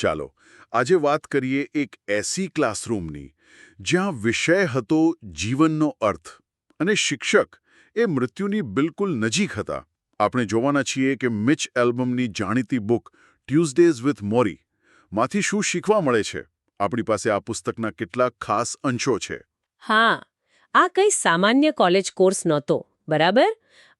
ચાલો, આજે વાત કરીએ એક એસી ક્લાસરૂમની, જ્યાં વિષય હતો જીવનનો અર્થ અને શિક્ષક એ મૃત્યુની બિલકુલ નજીક હતા. આપણે જોવાના છીએ કે મિચ એલ્બમની જાણીતી બુક ટ્યુઝડેઝ વિથ મોરી માંથી શું શીખવા મળે છે. આપણી પાસે આ પુસ્તકના કેટલાક ખાસ અંશો છે. હા, આ કંઈ સામાન્ય કોલેજ કોર્સ નહોતો, બરાબર?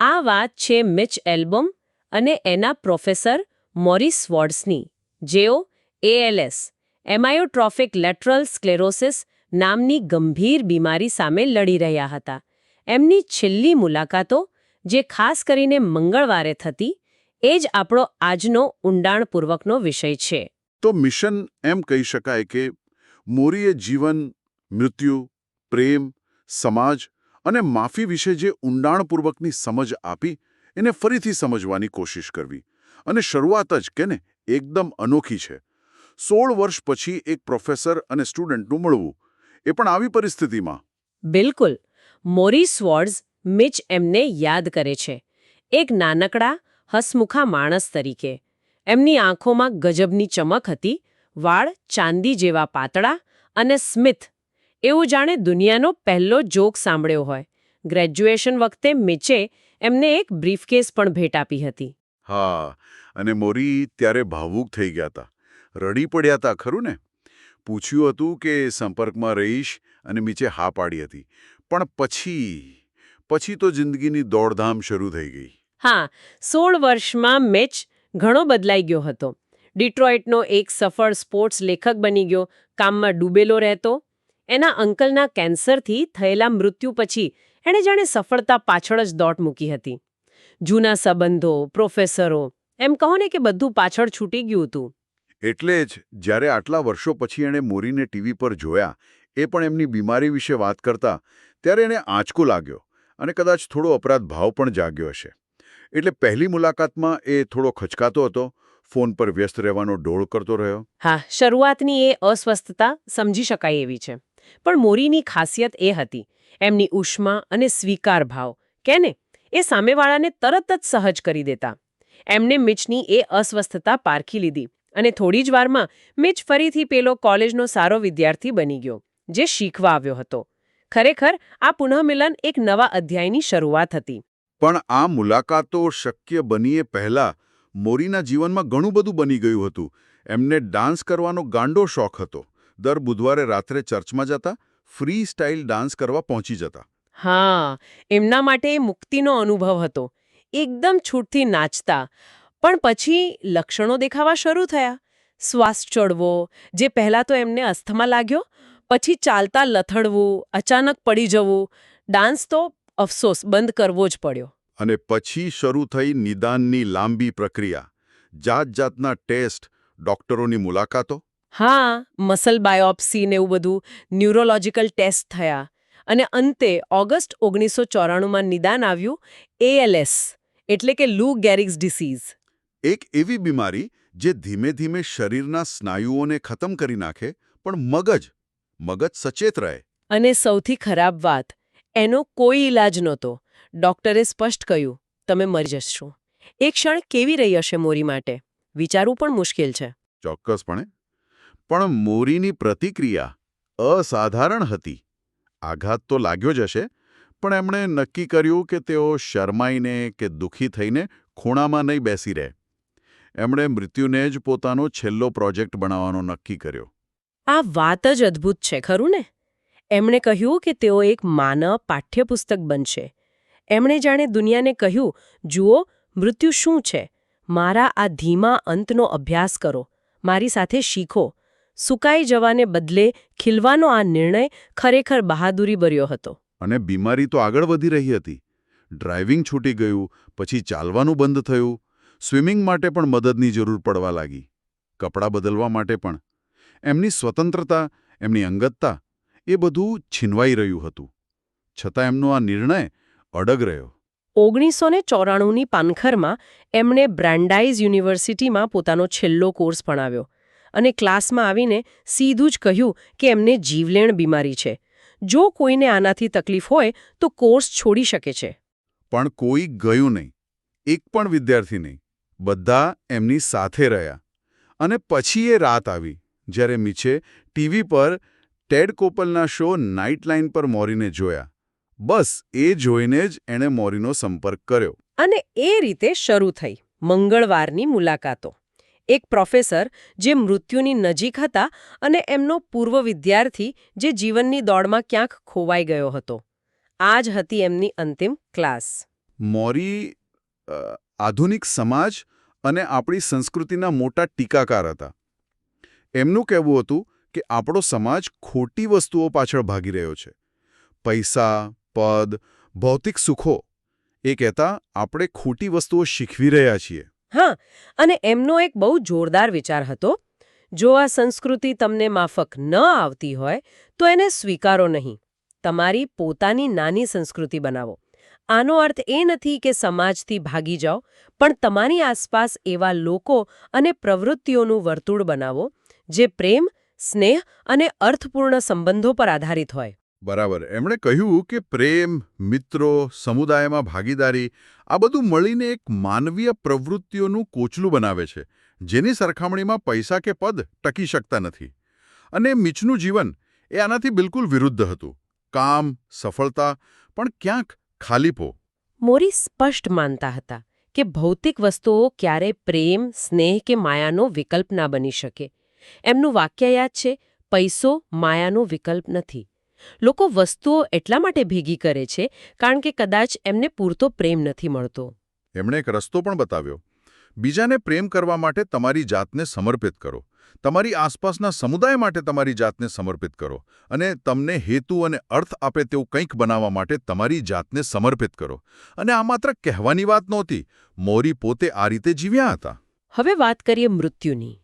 આ વાત છે મિચ એલ્બમ અને એના પ્રોફેસર મોરિસ વોર્ડ્સની જેઓ એએલએસ એમાયોટ્રોફિક લેટરલ સ્ક્લેરોસિસ નામની ગંભીર બીમારી સામે લડી રહ્યા હતા. એમની છેલ્લી મુલાકાતો, જે ખાસ કરીને મંગળવારે થતી, એ જ આપણો આજનો ઊંડાણપૂર્વકનો વિષય છે. તો મિશન એમ કહી શકાય કે, મોરીએ જીવન, મૃત્યુ, પ્રેમ, સમાજ અને માફી વિશે જે ઊંડાણપૂર્વકની સમજ આપી, એને ફરીથી સમજવાની કોશિશ કરવી. અને શરૂઆત જ કે ને એકદમ અનોખી છે. સોળ વર્ષ પછી એક પ્રોફેસર અને સ્ટુડન્ટનું મળવું. એ પણ આવી પરિસ્થિતિમાં. બિલકુલ. મોરી સ્વોર્ડ્સ મિચ એમને યાદ કરે છે. એક નાનકડા હસમુખા માણસ તરીકે. એમની આંખોમાં ગજબની ચમક હતી વાળ ચાંદી જેવા પાતળા અને સ્મિથ એવું જાણે દુનિયાનો પહેલો જોક સાંભળ્યો હોય. ગ્રેજ્યુએશન વખતે મિચે એમને એક બ્રીફકેસ પણ ભેટ આપી હતી. હા અને મોરી ત્યારે ભાવુક થઈ ગયા હતા. રડી પડ્યા હતા ખરું ને? પૂછ્યું હતું કે સંપર્કમાં રહીશ અને નીચે હા પાડી હતી. પણ પછી પછી તો જિંદગીની દોડધામ શરૂ થઈ ગઈ. હા, સોળ વર્ષમાં મેચ ઘણો બદલાઈ ગયો હતો. ડિટ્રોઇટનો એક સફળ સ્પોર્ટ્સ લેખક બની ગયો, કામમાં ડૂબેલો રહેતો. એના અંકલના કેન્સરથી થયેલા મૃત્યુ પછી એણે જાણે સફળતા પાછળ જ દોટ મૂકી હતી. જૂના સંબંધો, પ્રોફેસરો, એમ કહો ને કે બધું પાછળ છૂટી ગયું હતું. એટલે જ જ્યારે આટલા વર્ષો પછી એણે મોરીને ટીવી પર જોયા, એ પણ એમની બીમારી વિશે વાત કરતા, ત્યારે એને આંચકો લાગ્યો અને કદાચ થોડો અપરાધ ભાવ પણ જાગ્યો હશે. એટલે પહેલી મુલાકાતમાં એ થોડો ખચકાતો હતો, ફોન પર વ્યસ્ત રહેવાનો ડોળ કરતો રહ્યો. હા, શરૂઆતની એ અસ્વસ્થતા સમજી શકાય એવી છે. પણ મોરીની ખાસિયત એ હતી, એમની ઉષ્મા અને સ્વીકાર ભાવ કેને એ સામેવાળાને તરત જ સહજ કરી દેતા. એમને મિચની એ અસ્વસ્થતા પારખી લીધી અને થોડી જ વારમાં મિચ ફરીથી પેલો કોલેજનો સારો વિદ્યાર્થી બની ગયો જે શીખવા આવ્યો હતો. ખરેખર આ પુનઃમિલન એક નવા અધ્યાયની શરૂઆત હતી. પણ આ મુલાકાતો શક્ય બનીએ પહેલા મોરીના જીવનમાં ઘણું બધું બની ગયું હતું. એમને ડાન્સ કરવાનો ગાંડો શોખ હતો. દર બુધવારે રાત્રે ચર્ચમાં જતા ફ્રી સ્ટાઇલ ડાન્સ કરવા પહોંચી જતા. હા એમના માટે એ મુક્તિનો અનુભવ હતો. એકદમ છૂટથી નાચતા પણ પછી લક્ષણો દેખાવા શરૂ થયા. શ્વાસ ચડવો જે પહેલાં તો એમને અસ્થમા લાગ્યો પછી ચાલતા લથડવું અચાનક પડી જવું ડાન્સ તો અફસોસ બંધ કરવો જ પડ્યો. અને પછી શરૂ થઈ નિદાનની લાંબી પ્રક્રિયા જાત જાતના ટેસ્ટ ડોક્ટરોની મુલાકાતો? હા મસલ બાયોપ્સી ને એવું બધું ન્યુરોલોજીકલ ટેસ્ટ થયા. અને અંતે ઓગસ્ટ ઓગણીસો ચોરાણુંમાં નિદાન આવ્યું એએલએસ એટલે કે લૂ ગેરિક્સ ડિસીઝ એક એવી બીમારી જે ધીમે ધીમે શરીરના સ્નાયુઓને ખતમ કરી નાખે પણ મગજ મગજ સચેત રહે. અને સૌથી ખરાબ વાત એનો કોઈ ઈલાજ નહોતો. ડોક્ટરે સ્પષ્ટ કહ્યું તમે મરી જશો. એ ક્ષણ કેવી રહી હશે મોરી માટે? વિચારવું પણ મુશ્કેલ છે. ચોક્કસપણે. પણ મોરીની પ્રતિક્રિયા અસાધારણ હતી. આઘાત તો લાગ્યો જ હશે પણ એમણે નક્કી કર્યું કે તેઓ શરમાઈને કે દુઃખી થઈને ખૂણામાં નહીં બેસી રહે. એમણે મૃત્યુને જ પોતાનો છેલ્લો પ્રોજેક્ટ બનાવવાનો નક્કી કર્યો. આ વાત જ અદ્ભુત છે ખરું ને? એમણે કહ્યું કે તેઓ એક માનવ પાઠ્યપુસ્તક બનશે. એમણે જાણે દુનિયાને કહ્યું જુઓ મૃત્યુ શું છે? મારા આ ધીમા અંતનો અભ્યાસ કરો. મારી સાથે શીખો. સુકાઈ જવાને બદલે ખીલવાનો આ નિર્ણય ખરેખર બહાદુરી ભર્યો હતો. અને બીમારી તો આગળ વધી રહી હતી. ડ્રાઇવિંગ છૂટી ગયું પછી ચાલવાનું બંધ થયું સ્વિમિંગ માટે પણ મદદની જરૂર પડવા લાગી. કપડાં બદલવા માટે પણ. એમની સ્વતંત્રતા એમની અંગતતા એ બધું છીનવાઈ રહ્યું હતું. છતાં એમનો આ નિર્ણય અડગ રહ્યો. ઓગણીસો ને ચોરાણુંની પાનખરમાં એમણે બ્રાન્ડાઇઝ યુનિવર્સિટીમાં પોતાનો છેલ્લો કોર્સ ભણાવ્યો અને ક્લાસમાં આવીને સીધું જ કહ્યું કે એમને જીવલેણ બીમારી છે. જો કોઈને આનાથી તકલીફ હોય તો કોર્સ છોડી શકે છે. પણ કોઈ ગયું નહીં. એક પણ વિદ્યાર્થી નહીં. બધા એમની સાથે રહ્યા. અને પછી એ રાત આવી જ્યારે મીછે ટીવી પર ટેડ કોપલના શો નાઇટ લાઇન પર મોરીને જોયા. બસ એ જોઈને જ એણે મોરીનો સંપર્ક કર્યો. અને એ રીતે શરૂ થઈ મંગળવારની મુલાકાતો. એક પ્રોફેસર જે મૃત્યુની નજીક હતા અને એમનો પૂર્વ વિદ્યાર્થી જે જીવનની દોડમાં ક્યાંક ખોવાઈ ગયો હતો. આ જ હતી એમની અંતિમ ક્લાસ. મોરી આધુનિક સમાજ અને આપણી સંસ્કૃતિના મોટા ટીકાકાર હતા. એમનું કહેવું હતું કે આપણો સમાજ ખોટી વસ્તુઓ પાછળ ભાગી રહ્યો છે. પૈસા, પદ, ભૌતિક સુખો, એ કહેતા આપણે ખોટી વસ્તુઓ શીખવી રહ્યા છીએ. હા, અને એમનો એક બહુ જોરદાર વિચાર હતો. જો આ સંસ્કૃતિ તમને માફક ન આવતી હોય, તો એને સ્વીકારો નહીં. તમારી પોતાની નાની સંસ્કૃતિ બનાવો. આનો અર્થ એ નથી કે સમાજથી ભાગી જાઓ, પણ તમારી આસપાસ એવા લોકો અને પ્રવૃત્તિઓનું વર્તુળ બનાવો, જે પ્રેમ, સ્નેહ અને અર્થપૂર્ણ સંબંધો પર આધારિત હોય. બરાબર. એમણે કહ્યું કે પ્રેમ, મિત્રો, સમુદાયમાં ભાગીદારી, આ બધું મળીને એક માનવીય પ્રવૃત્તિઓનું કોચલું બનાવે છે, જેની સરખામણીમાં પૈસા કે પદ ટકી શકતા નથી. અને મિચનું જીવન એ આનાથી બિલકુલ વિરુદ્ધ હતું. કામ, સફળતા, પણ ક્યાંક ખાલીપો મોરી સ્પષ્ટ માનતા હતા કે ભૌતિક વસ્તુઓ ક્યારેય પ્રેમ સ્નેહ કે માયાનો વિકલ્પ ના બની શકે. એમનું વાક્ય યાદ છે પૈસો માયાનો વિકલ્પ નથી. લોકો વસ્તુઓ એટલા માટે ભેગી કરે છે કારણ કે કદાચ એમને પૂરતો પ્રેમ નથી મળતો. એમણે એક રસ્તો પણ બતાવ્યો. બીજાને પ્રેમ કરવા માટે તમારી જાતને સમર્પિત કરો. તમારી આસપાસના સમુદાય માટે તમારી જાતને સમર્પિત કરો અને તમને હેતુ અને અર્થ આપે તેવું કંઈક બનાવવા માટે તમારી જાતને સમર્પિત કરો. અને આ માત્ર કહેવાની વાત નહોતી મોરી પોતે આ રીતે જીવ્યા હતા. હવે વાત કરીએ મૃત્યુની.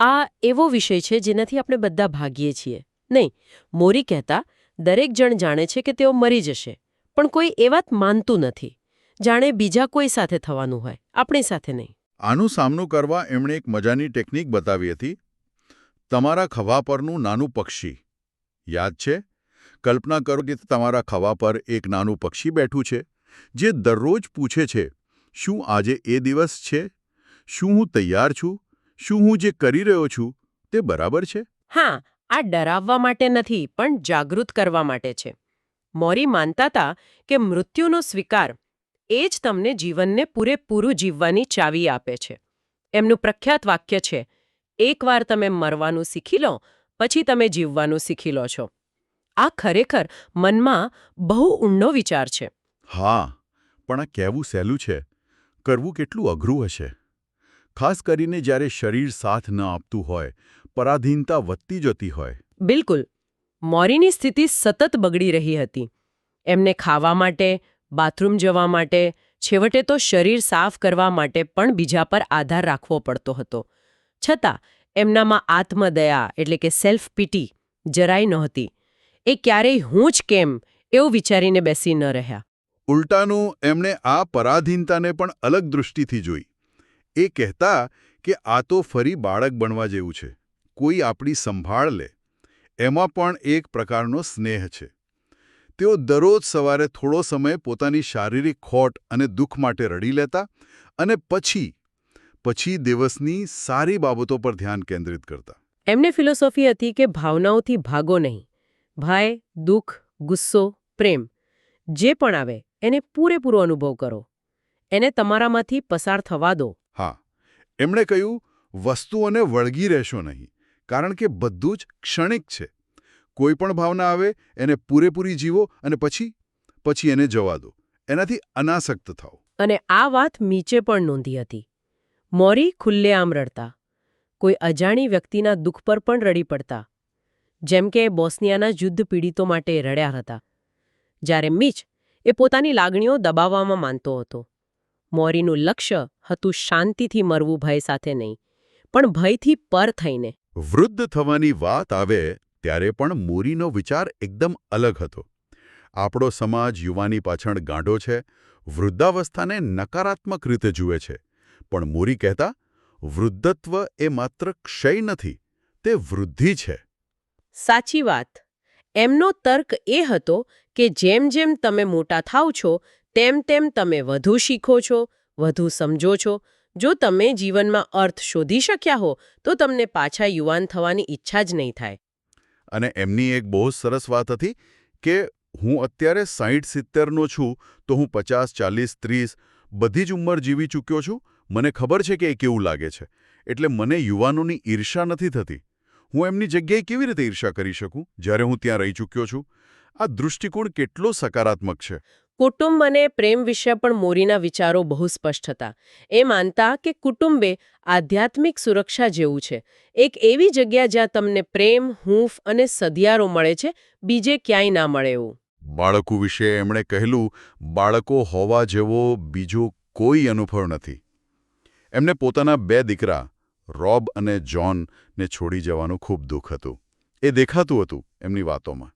આ એવો વિષય છે જેનાથી આપણે બધા ભાગીએ છીએ. નહીં મોરી કહેતા દરેક જણ જાણે છે કે તેઓ મરી જશે પણ કોઈ એ વાત માનતું નથી. જાણે બીજા કોઈ સાથે થવાનું હોય આપણી સાથે નહીં. આનું સામનો કરવા એમણે એક મજાની ટેકનિક બતાવી હતી. તમારા ખભા પરનું નાનું પક્ષી. યાદ છે? કલ્પના કરો કે તમારા ખભા પર એક નાનું પક્ષી બેઠું છે, જે દરરોજ પૂછે છે, શું આજે એ દિવસ છે? શું હું તૈયાર છું? શું હું જે કરી રહ્યો છું, તે બરાબર છે? હા, આ ડરાવવા માટે નથી, પણ જાગૃત કરવા માટે છે. મોરી માનતા હતા કે મૃત્યુનો સ્વીકાર એ જ તમને જીવનને પૂરેપૂરું જીવવાની ચાવી આપે છે. એમનું પ્રખ્યાત વાક્ય છે એકવાર તમે મરવાનું શીખી લો પછી તમે જીવવાનું શીખી લો છો. આ ખરેખર મનમાં બહુ ઊંડો વિચાર છે. હા પણ આ કહેવું સહેલું છે? કરવું કેટલું અઘરું હશે? ખાસ કરીને જ્યારે શરીર સાથ ન આપતું હોય પરાધીનતા વધતી જતી હોય. બિલકુલ. મોરીની સ્થિતિ સતત બગડી રહી હતી. એમને ખાવા માટે બાથરૂમ જવા માટે, છેવટે તો શરીર સાફ કરવા માટે પણ બીજા પર આધાર રાખવો પડતો હતો. છતાં, એમનામાં આત્મદયા એટલે કે સેલ્ફ પીટી જરાય નહોતી. એ ક્યારેય હું જ કેમ એવું વિચારીને બેસી ન રહ્યા. ઉલટાનું, એમણે આ પરાધીનતાને પણ અલગ દૃષ્ટિથી જોઈ. એ કહેતા કે આ તો ફરી બાળક બનવા જેવું છે. કોઈ આપણી સંભાળ લે. એમાં પણ એક પ્રકારનો સ્નેહ છે. તેઓ દરરોજ સવારે થોડો સમય પોતાની શારીરિક ખોટ અને દુઃખ માટે રડી લેતા અને પછી પછી દિવસની સારી બાબતો પર ધ્યાન કેન્દ્રિત કરતા. એમને ફિલોસોફી હતી કે ભાવનાઓથી ભાગો નહીં. ભય દુઃખ ગુસ્સો પ્રેમ જે પણ આવે એને પૂરેપૂરો અનુભવ કરો. એને તમારામાંથી પસાર થવા દો. હા એમણે કહ્યું વસ્તુઓને વળગી રહેશો નહીં કારણ કે બધું જ ક્ષણિક છે. કોઈ પણ ભાવના આવે એને પૂરેપૂરી જીવો અને પછી પછી એને જવા દો. એનાથી અનાસક્ત થાઓ. અને આ વાત મીચે પણ નોંધી હતી. મોરી ખુલ્લેઆમ રડતા. કોઈ અજાણી વ્યક્તિના દુઃખ પર પણ રડી પડતા. જેમ કે બોસ્નિયાના યુદ્ધ પીડિતો માટે રડ્યા હતા. જ્યારે મીચ એ પોતાની લાગણીઓ દબાવવામાં માનતો હતો. મોરીનું લક્ષ્ય હતું શાંતિથી મરવું ભય સાથે નહીં પણ ભયથી પર થઈને. વૃદ્ધ થવાની વાત આવે ત્યારે પણ મોરીનો વિચાર એકદમ અલગ હતો. આપણો સમાજ યુવાની પાછળ ગાંડો છે, વૃદ્ધાવસ્થાને નકારાત્મક રીતે જુએ છે. પણ મોરી કહેતા, વૃદ્ધત્વ એ માત્ર ક્ષય નથી, તે વૃદ્ધિ છે. સાચી વાત. એમનો તર્ક એ હતો કે જેમ જેમ તમે મોટા થાવ છો, તેમ તેમ તમે વધુ શીખો છો, વધુ સમજો છો. જો તમે જીવનમાં અર્થ શોધી શક્યા હો, તો તમને પાછા યુવાન થવાની ઈચ્છા જ નહીં થાય. અને એમની એક બહુ સરસ વાત હતી કે હું અત્યારે સાહીઠ સિત્તેરનો છું, તો હું પચાસ, ચાલીસ, ત્રીસ બધી જ ઉંમર જીવી ચૂક્યો છું. મને ખબર છે કે એ કેવું લાગે છે. એટલે મને યુવાનોની ઈર્ષા નથી થતી. હું એમની જગ્યાએ કેવી રીતે ઈર્ષા કરી શકું? જ્યારે હું ત્યાં રહી ચૂક્યો છું. આ દૃષ્ટિકોણ કેટલો સકારાત્મક છે. કુટુંબ અને પ્રેમ વિશે પણ મોરીના વિચારો બહુ સ્પષ્ટ હતા. એ માનતા કે કુટુંબે આધ્યાત્મિક સુરક્ષા જેવું છે. એક એવી જગ્યા જ્યાં તમને પ્રેમ, હૂંફ અને સધિયારો મળે છે, બીજે ક્યાંય ના મળે એવું. બાળકો વિશે એમણે કહેલું, બાળકો હોવા જેવો બીજો કોઈ અનુભવ નથી. એમને પોતાના બે દીકરા, રોબ અને જ્હોનને છોડી જવાનું ખૂબ દુઃખ હતું. એ દેખાતું હતું એમની વાતોમાં.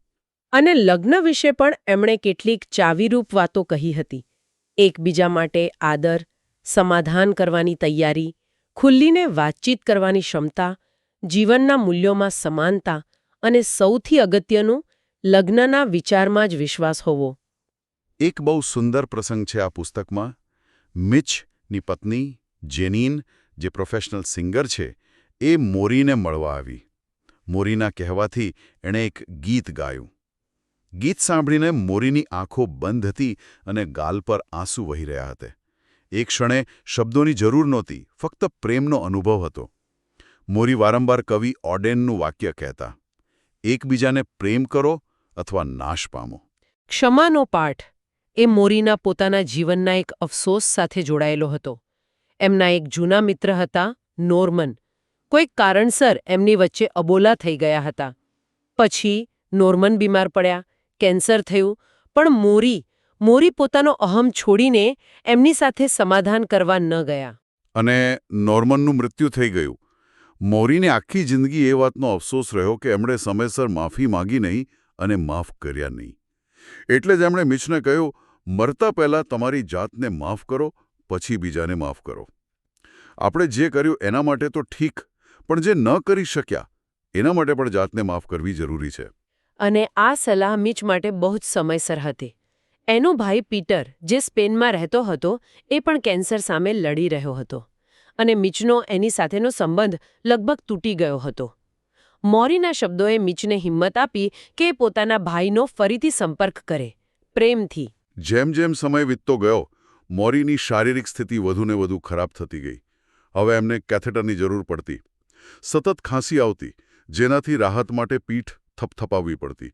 અને લગ્ન વિશે પણ એમણે કેટલીક ચાવીરૂપ વાતો કહી હતી. એકબીજા માટે આદર, સમાધાન કરવાની તૈયારી, ખુલ્લીને વાતચીત કરવાની ક્ષમતા, જીવનના મૂલ્યોમાં સમાનતા અને સૌથી અગત્યનું, લગ્નના વિચારમાં જ વિશ્વાસ હોવો. એક બહુ સુંદર પ્રસંગ છે આ પુસ્તકમાં. મિચની પત્ની, જેનીન, જે પ્રોફેશનલ સિંગર છે, એ મોરીને મળવા આવી. મોરીના કહેવાથી એણે એક ગીત ગાયું. ગીત સાંભળીને મોરીની આંખો બંધ હતી અને ગાલ પર આંસુ વહી રહ્યા હતા. એક ક્ષણે શબ્દોની જરૂર નહોતી, ફક્ત પ્રેમનો અનુભવ હતો. મોરી વારંવાર કવિ ઓડેનનું વાક્ય કહેતા, એકબીજાને પ્રેમ કરો અથવા નાશ પામો. ક્ષમાનો પાઠ એ મોરીના પોતાના જીવનના એક અફસોસ સાથે જોડાયેલો હતો. એમના એક જૂના મિત્ર હતા, નોર્મન. કોઈક કારણસર એમની વચ્ચે અબોલા થઈ ગયા હતા. પછી નોર્મન બીમાર પડ્યા કેન્સર થયું, પણ મોરી મોરી પોતાનો અહમ છોડીને એમની સાથે સમાધાન કરવા ન ગયા. અને નોર્મનનું મૃત્યુ થઈ ગયું. મોરીને આખી જિંદગી એ વાતનો અફસોસ રહ્યો કે એમણે સમયસર માફી માંગી નહીં અને માફ કર્યા નહીં. એટલે જ એમણે મિચને કહ્યું, મરતા પહેલાં તમારી જાતને માફ કરો, પછી બીજાને માફ કરો. આપણે જે કર્યું એના માટે તો ઠીક, પણ જે ન કરી શક્યા, એના માટે પણ જાતને માફ કરવી જરૂરી છે. અને આ સલાહ મિચ માટે બહુ જ સમયસર હતી. એનો ભાઈ પીટર, જે સ્પેનમાં રહેતો હતો, એ પણ કેન્સર સામે લડી રહ્યો હતો. અને મિચનો એની સાથેનો સંબંધ લગભગ તૂટી ગયો હતો. મોરીના શબ્દોએ મિચને હિંમત આપી કે પોતાના ભાઈનો ફરીથી સંપર્ક કરે, પ્રેમથી. જેમ જેમ સમય વીતતો ગયો, મોરીની શારીરિક સ્થિતિ વધુને વધુ ખરાબ થતી ગઈ. હવે એમને કેથેટરની જરૂર પડતી. સતત ખાંસી આવતી, જેનાથી રાહત માટે પીઠ થપથપાવવી પડતી.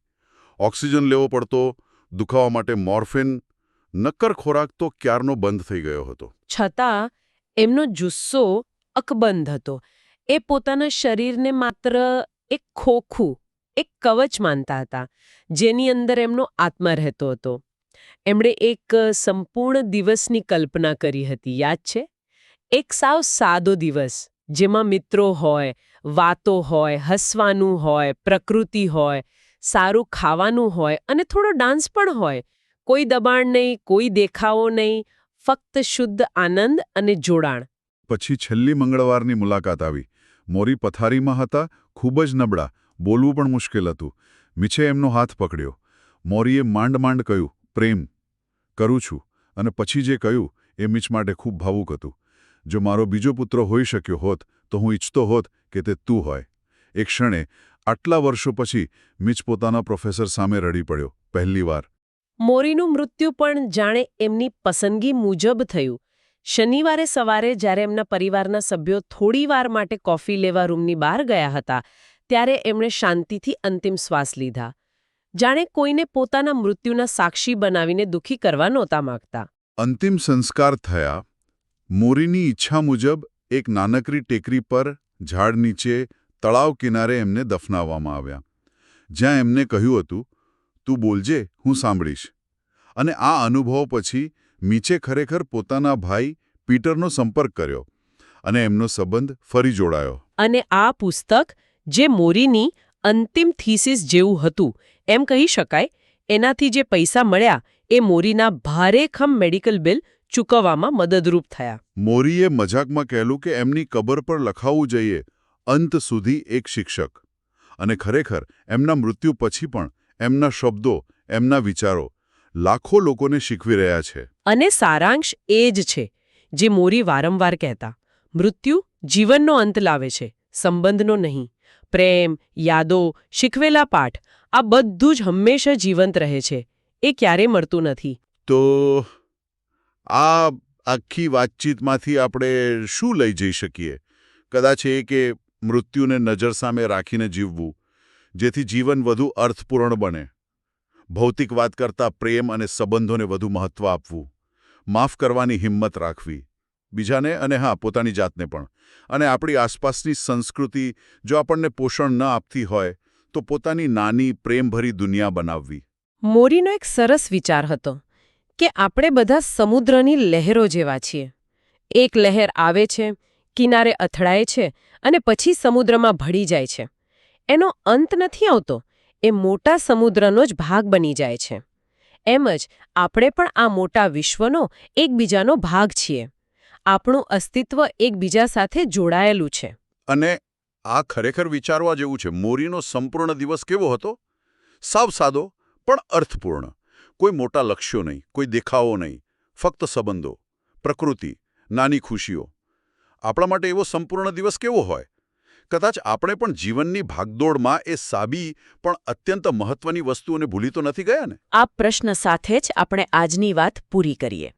ઓક્સિજન લેવો પડતો, દુખાવા માટે મોર્ફિન, નક્કર ખોરાક તો ક્યારનો બંધ થઈ ગયો હતો. છતાં, એમનો જુસ્સો અકબંધ હતો. એ પોતાના શરીરને માત્ર એક ખોખું, એક કવચ માનતા હતા, જેની અંદર એમનો આત્મા રહેતો હતો. એમણે એક સંપૂર્ણ દિવસની કલ્પના કરી હતી, યાદ છે? એક સાવ સાદો દિવસ, જેમાં મિત્રો હોય વાતો હોય, હસવાનું હોય, પ્રકૃતિ હોય, સારું ખાવાનું હોય અને થોડો ડાન્સ પણ હોય. કોઈ દબાણ નહીં, કોઈ દેખાવો નહીં, ફક્ત શુદ્ધ આનંદ અને જોડાણ. પછી છેલ્લી મંગળવારની મુલાકાત આવી. મોરી પથારીમાં હતા, ખૂબ જ નબળા, બોલવું પણ મુશ્કેલ હતું. મીછે એમનો હાથ પકડ્યો. મોરીએ માંડ માંડ કહ્યું, પ્રેમ, કરું છું. અને પછી જે કહ્યું, એ મીચ માટે ખૂબ ભાવુક હતું. જો મારો બીજો પુત્ર હોઈ શક્યો હોત તો હું ઈચ્છતો હોત કે તે તું હોય. એક ક્ષણે આટલા વર્ષો પછી મીચ પોતાના પ્રોફેસર સામે રડી પડ્યો પહેલીવાર મોરીનું મૃત્યુ પણ જાણે એમની પસંદગી મુજબ થયું. શનિવારે સવારે જ્યારે એમના પરિવારના સભ્યો થોડીવાર માટે કોફી લેવા રૂમની બહાર ગયા હતા ત્યારે એમણે શાંતિથી અંતિમ શ્વાસ લીધા. જાણે કોઈને પોતાના મૃત્યુના સાક્ષી બનાવીને દુઃખી કરવા નહોતા માગતા. અંતિમ સંસ્કાર થયા મોરીની ઈચ્છા મુજબ એક નાનકડી ટેકરી પર ઝાડ નીચે તળાવ કિનારે એમને દફનાવવામાં આવ્યા. જ્યાં એમને કહ્યું હતું, તું બોલજે, હું સાંભળીશ. અને આ અનુભવ પછી મીચે ખરેખર પોતાના ભાઈ પીટરનો સંપર્ક કર્યો અને એમનો સંબંધ ફરી જોડાયો. અને આ પુસ્તક જે મોરીની અંતિમ થીસીસ જેવું હતું, એમ કહી શકાય, એનાથી જે પૈસા મળ્યા એ મોરીના ભારેખમ મેડિકલ બિલ ચૂકવવામાં મદદરૂપ થયા. મોરીએ મજાકમાં કહેલું કે એમની કબર પર લખાવવું જોઈએ અંત સુધી એક શિક્ષક. અને ખરેખર એમના મૃત્યુ પછી પણ એમના શબ્દો એમના વિચારો લાખો લોકોને શીખવી રહ્યા છે. અને સારાંશ એ જ છે જે મોરી વારંવાર કહેતા મૃત્યુ જીવનનો અંત લાવે છે સંબંધનો નહીં. પ્રેમ યાદો શીખવેલા પાઠ આ બધું જ હંમેશા જીવંત રહે છે એ ક્યારેય મળતું નથી. તો આ આખી વાતચીતમાંથી આપણે શું લઈ જઈ શકીએ? કદાચ એ કે મૃત્યુને નજર સામે રાખીને જીવવું, જેથી જીવન વધુ અર્થપૂર્ણ બને. ભૌતિક વાત કરતાં પ્રેમ અને સંબંધોને વધુ મહત્વ આપવું. માફ કરવાની હિંમત રાખવી. બીજાને અને હા, પોતાની જાતને પણ. અને આપણી આસપાસની સંસ્કૃતિ જો આપણને પોષણ ન આપતી હોય, તો પોતાની નાની પ્રેમભરી દુનિયા બનાવવી. મોરીનો એક સરસ વિચાર હતો. કે આપણે બધા સમુદ્રની લહેરો જેવા છીએ. એક લહેર આવે છે, કિનારે અથડાય છે અને પછી સમુદ્રમાં ભળી જાય છે. એનો અંત નથી આવતો, એ મોટા સમુદ્રનો જ ભાગ બની જાય છે. એમ જ આપણે પણ આ મોટા વિશ્વનો એકબીજાનો ભાગ છીએ. આપણું અસ્તિત્વ એકબીજા સાથે જોડાયેલું છે. અને આ ખરેખર વિચારવા જેવું છે, મોરીનો સંપૂર્ણ દિવસ કેવો હતો? સાવ સાદો, પણ અર્થપૂર્ણ. કોઈ મોટા લક્ષ્યો નહીં, કોઈ દેખાવો નહીં, ફક્ત સંબંધો, પ્રકૃતિ, નાની ખુશીઓ. આપણા માટે એવો સંપૂર્ણ દિવસ કેવો હોય? કદાચ આપણે પણ જીવનની ભાગદોડમાં એ સાબી પણ અત્યંત મહત્વની વસ્તુઓને ભૂલી તો નથી ગયા ને? આ પ્રશ્ન સાથે જ આપણે આજની વાત પૂરી કરીએ.